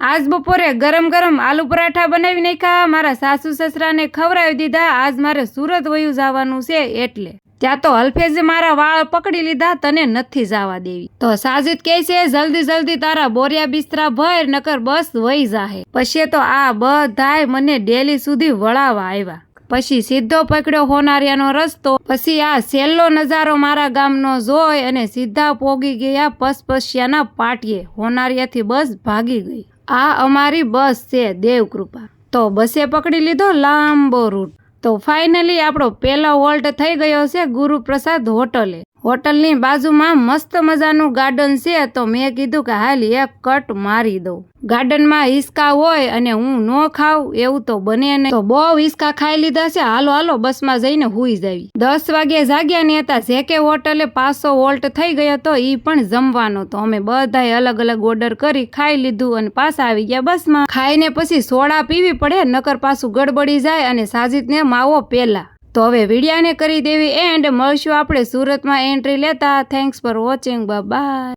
આજ બપોરે ગરમ ગરમ આલુ પરાઠા બનાવી નાખ્યા. મારા સાસુ સસરાને ખવડાવી દીધા. આજ મારે સુરત વયું જવાનું છે એટલે. ત્યાં તો હલ્ફેજે મારા વાળ પકડી લીધા, તને નથી જવા દેવી. તો સાજિદ કહે છે, જલ્દી જલ્દી તારા બોરિયા બિસ્તરા ભર, નકર બસ વહી જાહે. પછી તો આ બધાય મને ડેલી સુધી વળાવા આવ્યા પછી સીધો પકડ્યો હોનારિયાનો રસ્તો. પછી આ છેલ્લો નજારો મારા ગામનો જોઈ અને સીધા પોગી ગયા પસપસિયાના પાટીએ હોનારિયાથી બસ ભાગી ગઈ. આ અમારી બસ છે, દેવકૃપા. તો બસે પકડી લીધો લાંબો રૂટ. તો ફાઇનલી આપણો પહેલો વોલ્ટ થઈ ગયો છે ગુરુપ્રસાદ હોટલે. હોટલની બાજુમાં મસ્ત મજાનું ગાર્ડન છે, તો મેં કીધું કે હાલ એક કટ મારી દઉં. ગાર્ડનમાં હિસકા હોય અને હું ન ખાઉં, એવું તો બને નહીં. તો બહુ હિસકા ખાઈ લીધા છે, હાલો હાલો, બસમાં જઈને હુઈ જાવી. દસ વાગે જાગ્યા ને હતા, જે કે હોટલે પાંચસો વોલ્ટ થઈ ગયો તો એ પણ જમવાનો. તો અમે બધાએ અલગ અલગ ઓર્ડર કરી, ખાઈ લીધું અને પાછા આવી ગયા બસમાં. ખાઈને પછી સોડા પીવી પડે, નકર પાછું ગડબડી જાય અને સાજિદને માવો પેલા. તો હવે વિડિયાને કરી દેવી એન્ડ મળશું આપણે સુરતમાં એન્ટ્રી લેતા. Thanks for watching bye